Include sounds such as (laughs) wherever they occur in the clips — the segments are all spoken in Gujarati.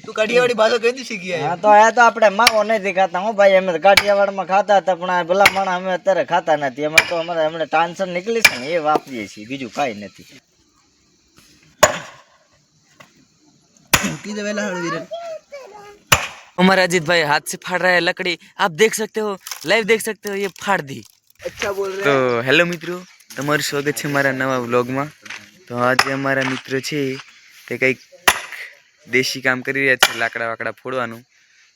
તું કાઠિયાવાડી ભાષા કઈ શીખી હા તો આ તો આપણે માવો નથી ખાતા હું ભાઈ અમે તો કાઠિયાવાડમાં ખાતા હતા પણ આ ભલા માણા અમે અત્યારે ખાતા નથી એમાં તો અમારે હમણાં ટાન્સર નીકળી છે ને એ વાપરીએ છીએ બીજું કાંઈ નથી કીધે વેલા હાડ વીરન हमारा अजीत भाई हाथ से फाड़ रहा है लकड़ी आप देख सकते हो लाइव देख सकते हो ये फाड़ दी અચ્છા બોલ તો હેલો મિત્રો તમારું સ્વાગત છે મારા નવા વ્લોગમાં તો આજે અમારા મિત્રો છે તે કંઈક દેશી કામ કરી રહ્યા છે લાકડા વાકડા ફોડવાનું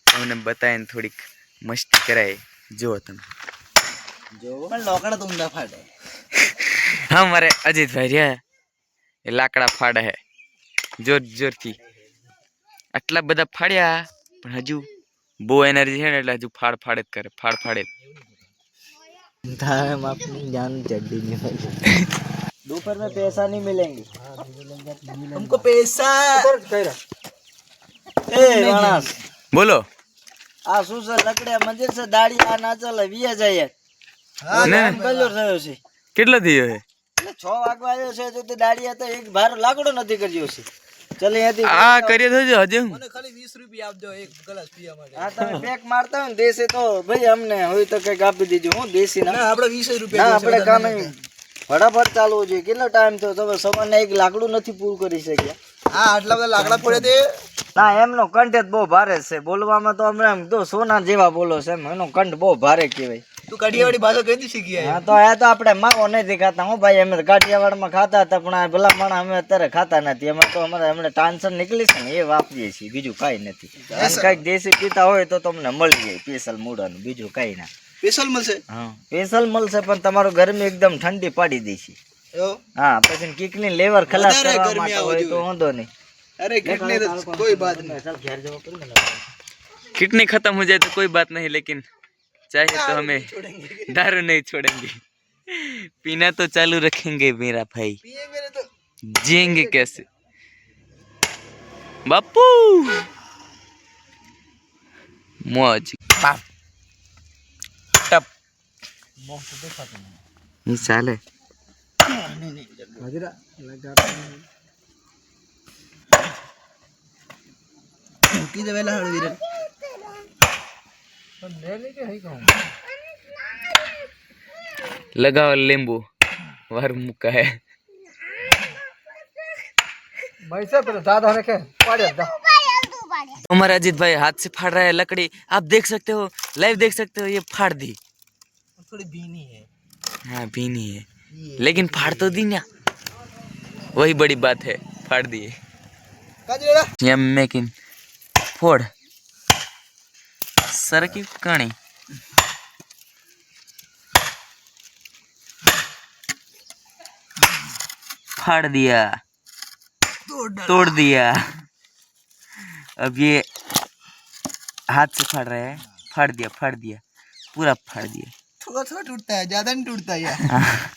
તમને બતાવીને થોડીક મસ્તી કરાય જુઓ તમે પણ લોકડા તો ઊંધા ફાટે હા મારે અજીતભાઈ રહ્યા એ લાકડા ફાડે હે જોર જોરથી આટલા બધા ફાડ્યા પણ હજુ બહુ એનર્જી છે ને એટલે હજુ ફાડ ફાડ જ કરે ફાડ ફાડ જ दाम अपनी जान चड्डी नहीं (laughs) भाई दोपहर में पैसा नहीं मिलेंगे हमको पैसा બોલો. આ શું લકડે મંદિર છે? દાડી આ ના ચાલે વિયા જાય હા કલર થયો છે. કેટલા થયો છે છ વાગવા આવ્યો છે તો તે દાડી તો એક ભાર લાકડો નથી કર્યો છે. ચલે અહીંયાથી આ કરીએ થજો હજે મને ખાલી 20 રૂપિયા આપજો એક ગ્લાસ પીવા માટે. હા તમે પેક મારતા હોય ને દેશે તો ભાઈ અમને હોય તો કંઈક આપી દેજો હું દેશી ના. આપણે 20 રૂપિયા આપણે કામ નહીં ફટાફટ ચાલવું જોઈએ. કેટલો ટાઈમ થયો? તમે સવારના એક લાકડું નથી પૂરું કરી શક્યા. હા આટલા બધા લાકડા પડ્યા તે ના એમનો કંઠ જ બહુ ભારે છે. બોલવામાં તો અમે એમ તો સોના જેવા બોલો છે એમ. એનો કંઠ બહુ ભારે કહેવાય. તું કાઠિયાવાડી ભાષા કઈ શીખી હા તો આ તો આપણે માવો નથી ખાતા. હું ભાઈ અમે કાઠિયાવાડમાં ખાતા હતા પણ આ ભલા માણા અમે અત્યારે ખાતા નથી. અમે તો અમારે અમને ટાન્સર નીકળી છે ને એ વાપરીએ છીએ. બીજું કાંઈ નથી. કાંઈક દેશી પીતા હોય તો તમને મળી જાય સ્પેશિયલ મૂળાનું બીજું કાંઈ ના. સ્પેશિયલ મળશે? હા સ્પેશિયલ મળશે પણ તમારું ગરમી એકદમ ઠંડી પાડી દેશે હા પછી કિકની લેવર ખલાસ કરવા માટે હોય તો વાંધો નહીં. अरे किडनी तो कोई बात नहीं किडनी खत्म हो जाए तो कोई बात नहीं लेकिन चाहे तो हमें दारू नहीं छोड़ेंगे पीना तो चालू रखेंगे मेरा भाई जिएँगे कैसे बापू मौज टप मौज देखा तुमने नहीं साले नहीं लगा ಇದು ಎಲ್ಲ ಹೇಳಿದಿರ लगाओ नींबू वर मुका है वैसे पर दादा रखे पाड़े दा उमर अजीत भाई हाथ से फाड़ रहा है लकड़ी। आप देख सकते हो लाइव देख सकते हो ये फाड़ दी। थोड़ी बीनी है हाँ बीनी है। लेकिन फाड़ तो दी ना। वही बड़ी बात है फाड़ दिए यम मेकिंग फोड़ सर की कहानी फाड़ दिया तोड़ दिया अब ये हाथ से फाड़ रहे हैं फाड़ दिया फाड़ दिया पूरा फाड़ दिया थोड़ा थोड़ा टूटता है ज़्यादा नहीं टूटता यार